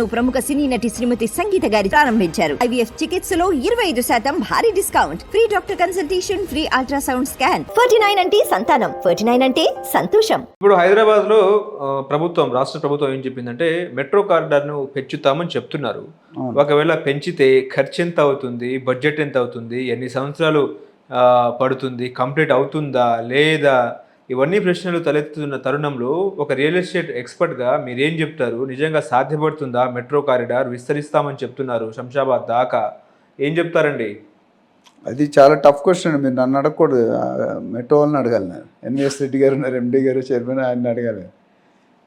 ప్రముఖ సినీ నటి శ్రీమతి సంగీత గారి ప్రారంభించారు. ఐవీఎఫ్ చికిత్సలో ఇరవై ఐదు శాతం భారీ discount. Free doctor consultation free ultrasound scan. Ferty nine అంటే సంతానం. ఫర్టీ నైన్ అంటే సంతోషం. ఇప్పుడు హైదరాబాద్లో ఆ, ప్రభుత్వం రాష్ట్ర ప్రభుత్వం ఏం చెప్పిందంటే మెట్రో కారిడార్ను పెంచుతామని చెప్తున్నారు. ఒకవేళ పెంచితే ఖర్చు ఎంత అవుతుంది బడ్జెట్ ఎంత అవుతుంది ఎన్ని సంవత్సరాలు పడుతుంది కంప్లీట్ అవుతుందా లేదా ఇవన్నీ ప్రశ్నలు తలెత్తుతున్న తరుణంలో ఒక రియల్ ఎస్టేట్ ఎక్స్పర్ట్గా మీరేం చెప్తారు? నిజంగా సాధ్యపడుతుందా? మెట్రో కారిడార్ విస్తరిస్తామని చెప్తున్నారు శంషాబాద్ దాకా. ఏం చెప్తారండి? అది చాలా టఫ్ క్వశ్చన్. మీరు నన్ను అడగకూడదు. మెట్రో వాళ్ళని అడగాలి నేను. ఎన్విఎస్ రెడ్డి గారు ఉన్నారు ఎండి గారు చైర్మన్ ఆయన అడగాలి.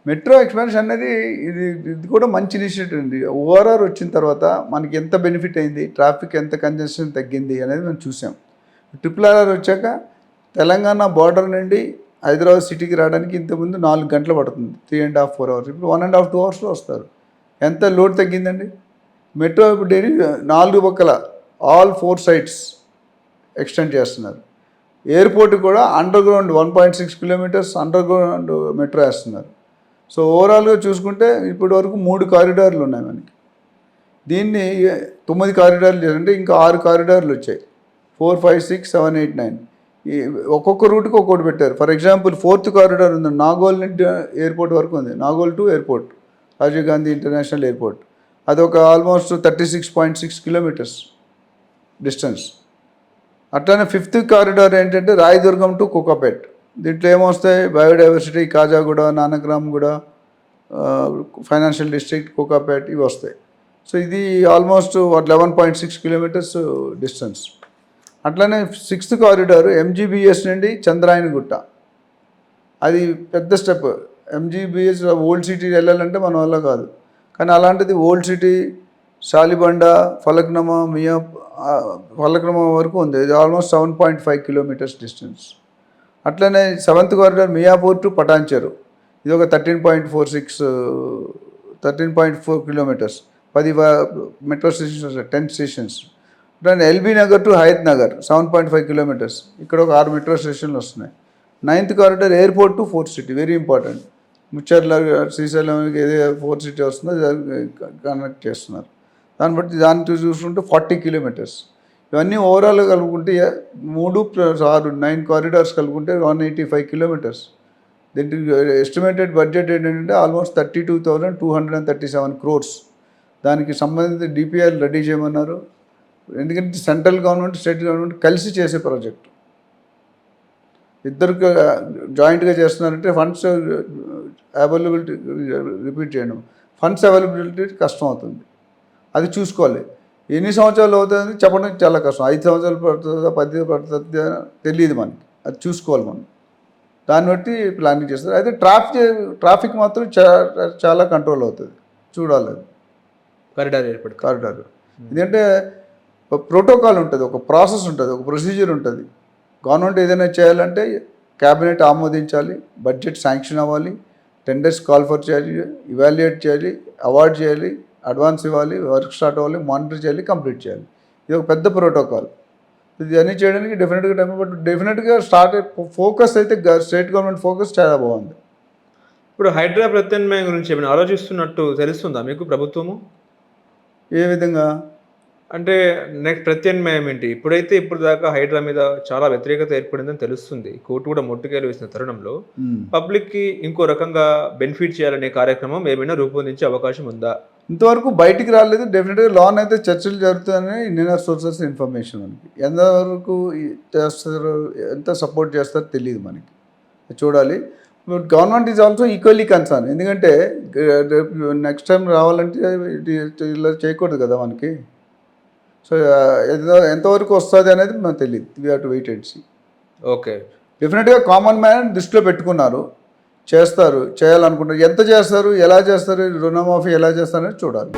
మెట్రో ఎక్స్పాన్షన్ అనేది ఇది ఇది కూడా మంచి ఇనిషియేటివ్ అండి. ఓవరాల్ వచ్చిన తర్వాత మనకి ఎంత బెనిఫిట్ అయింది? ట్రాఫిక్ ఎంత కంజెషన్ తగ్గింది అనేది మనం చూసాం. ట్రిపుల్ ఆర్ఆర్ వచ్చాక తెలంగాణ బార్డర్ నుండి హైదరాబాద్ సిటీకి రావడానికి ఇంతకుముందు నాలుగు గంటలు పడుతుంది. Three and half four hours ఇప్పుడు వన్ అండ్ హాఫ్ టూ అవర్స్లో వస్తారు. ఎంత లోడ్ తగ్గిందండి? మెట్రో ఇప్పుడు డైలీ నాలుగు పక్కల ఆల్ ఫోర్ సైడ్స్ ఎక్స్టెండ్ చేస్తున్నారు. ఎయిర్పోర్ట్ కూడా underground one point six kilometres underground metro వేస్తున్నారు. సో ఓవరాల్గా చూసుకుంటే ఇప్పటి వరకు మూడు కారిడార్లు ఉన్నాయి మనకి. దీన్ని తొమ్మిది కారిడార్లు చేయాలంటే ఇంకా ఆరు కారిడార్లు వచ్చాయి. Four five six seven eight nine ఒక్కొక్క రూట్కి ఒక్కొక్కటి పెట్టారు. ఫర్ ఎగ్జాంపుల్ ఫోర్త్ కారిడార్ ఉంది నాగోల్ ఎయిర్పోర్ట్ వరకు ఉంది. Nagole to airport Rajiv Gandhi international airport. అదొక almost thirty six point six kilometres distance. అట్లానే ఫిఫ్త్ కారిడార్ ఏంటంటే రాయదుర్గం టు కుక్కపేట్. దీంట్లో ఏమొస్తాయి? Biodiversity Khajaguda Nanakramguda financial district Kokapet ఇవి వస్తాయి సో ఇది almost eleven point six kilometres distance. అట్లనే సిక్స్త్ కారిడార్ ఎంజీబీఎస్ నుండి చంద్రాయనగుట్ట. అది పెద్ద స్టెప్. ఎంజీబీఎస్ ఓల్డ్ సిటీ వెళ్ళాలంటే మన వల్ల కాదు. కానీ అలాంటిది ఓల్డ్ సిటీ శాలిబండ ఫలక్నమా మియా ఫలక్నమ ఫలక్నమా వరకు ఉంది. ఇది almost seven point five kilometres distance. అట్లనే seventh corridor Miyapur to Patancheru. ఇది ఒక thirteen point four six thirteen point four kilometres. పది మెట్రో స్టేషన్స్ టెన్ స్టేషన్స్. దాని LB Nagar to Hayath Nagar seven point five kilometres ఇక్కడ ఒక ఆరు metro స్టేషన్లు వస్తున్నాయి. Ninth corridor airport to fourth city very important Mucherla శ్రీశైలంకి ఏదో fourth city వస్తుందో connect చేస్తున్నారు. దాన్ని బట్టి దాన్ని చూసుకుంటే ఫార్టీ కిలోమీటర్స్ ఇవన్నీ ఓవరాల్ కలుపుకుంటే మూడు ప్లస్ ఆరు నైన్ కారిడార్స్ కలుపుకుంటే వన్ ఎయిటీ ఫైవ్ కిలోమీటర్స్ దీనికి ఎస్టిమేటెడ్ బడ్జెట్ ఏంటంటే almost thirty two thousand two hundred and thirty seven crores దానికి సంబంధించి డిపిఆర్ రెడీ చేయమన్నారు. ఎందుకంటే సెంట్రల్ గవర్నమెంట్ స్టేట్ గవర్నమెంట్ కలిసి చేసే ప్రాజెక్ట్. ఇద్దరు జాయింట్గా చేస్తున్నారంటే ఫండ్స్ అవైలబిలిటీ రిపీట్ చేయడం. ఫండ్స్ అవైలబిలిటీ కష్టం అవుతుంది. అది చూసుకోవాలి. ఎన్ని సంవత్సరాలు అవుతుంది చెప్పడం చాలా కష్టం. ఐదు సంవత్సరాలు పడుతుందా పది పడుతుందా తెలియదు మనకి. అది చూసుకోవాలి మనం. దాన్ని బట్టి ప్లానింగ్ చేస్తారు. అయితే ట్రాఫిక్ ట్రాఫిక్ మాత్రం చాలా కంట్రోల్ అవుతుంది. చూడాలి అది. కారిడార్ ఏర్పడు కారిడార్. ఎందుకంటే ఒక ప్రోటోకాల్ ఉంటుంది ఒక ప్రాసెస్ ఉంటుంది ఒక ప్రొసీజర్ ఉంటుంది. గవర్నమెంట్ ఏదైనా చేయాలంటే క్యాబినెట్ ఆమోదించాలి బడ్జెట్ శాంక్షన్ అవ్వాలి టెండర్స్ కాల్ ఫర్ చేయాలి ఇవాల్యుయేట్ చేయాలి అవార్డ్ చేయాలి అడ్వాన్స్ ఇవ్వాలి వర్క్ స్టార్ట్ అవ్వాలి మానిటర్ చేయాలి కంప్లీట్ చేయాలి. ఇది ఒక పెద్ద ప్రోటోకాల్. ఇది అన్నీ చేయడానికి డెఫినెట్గా టైం బట్ డెఫినెట్గా స్టార్ట్ ఫోకస్ అయితే స్టేట్ గవర్నమెంట్ ఫోకస్ చాలా బాగుంది. ఇప్పుడు హైడ్రా ప్రత్యామ్నాయం గురించి ఏమైనా ఆలోచిస్తున్నట్టు తెలుస్తుందా మీకు ప్రభుత్వము? ఏ విధంగా? అంటే నెక్స్ట్ ప్రత్యామ్నాయం ఏంటి? ఇప్పుడైతే ఇప్పుడు దాకా హైడ్రా మీద చాలా వ్యతిరేకత ఏర్పడిందని తెలుస్తుంది. కోర్టు కూడా మొట్టుకేలు వేసిన తరుణంలో మ్మ్. పబ్లిక్కి ఇంకో రకంగా బెనిఫిట్ చేయాలనే కార్యక్రమం ఏమైనా రూపొందించే అవకాశం ఉందా? ఇంతవరకు బయటికి రాలేదు. డెఫినెట్గా లోన్ అయితే చర్చలు జరుగుతాయని ఇండియన్ సోర్సెస్ ఇన్ఫర్మేషన్ మనకి. ఎంతవరకు చేస్తారు ఎంత సపోర్ట్ చేస్తారో తెలియదు మనకి. చూడాలి. Government is also equally concern ఎందుకంటే నెక్స్ట్ టైం రావాలంటే ఇలా చేయకూడదు కదా మనకి. సో ఎంత ఎంతవరకు వస్తుంది అనేది మనకు తెలియదు we have to wait and see okay. డెఫినెట్గా కామన్ మ్యాన్ దృష్టిలో పెట్టుకున్నారు. చేస్తారు చేయాలనుకుంటారు. ఎంత చేస్తారు ఎలా చేస్తారు రుణమాఫీ ఎలా చేస్తారు అనేది చూడాలి.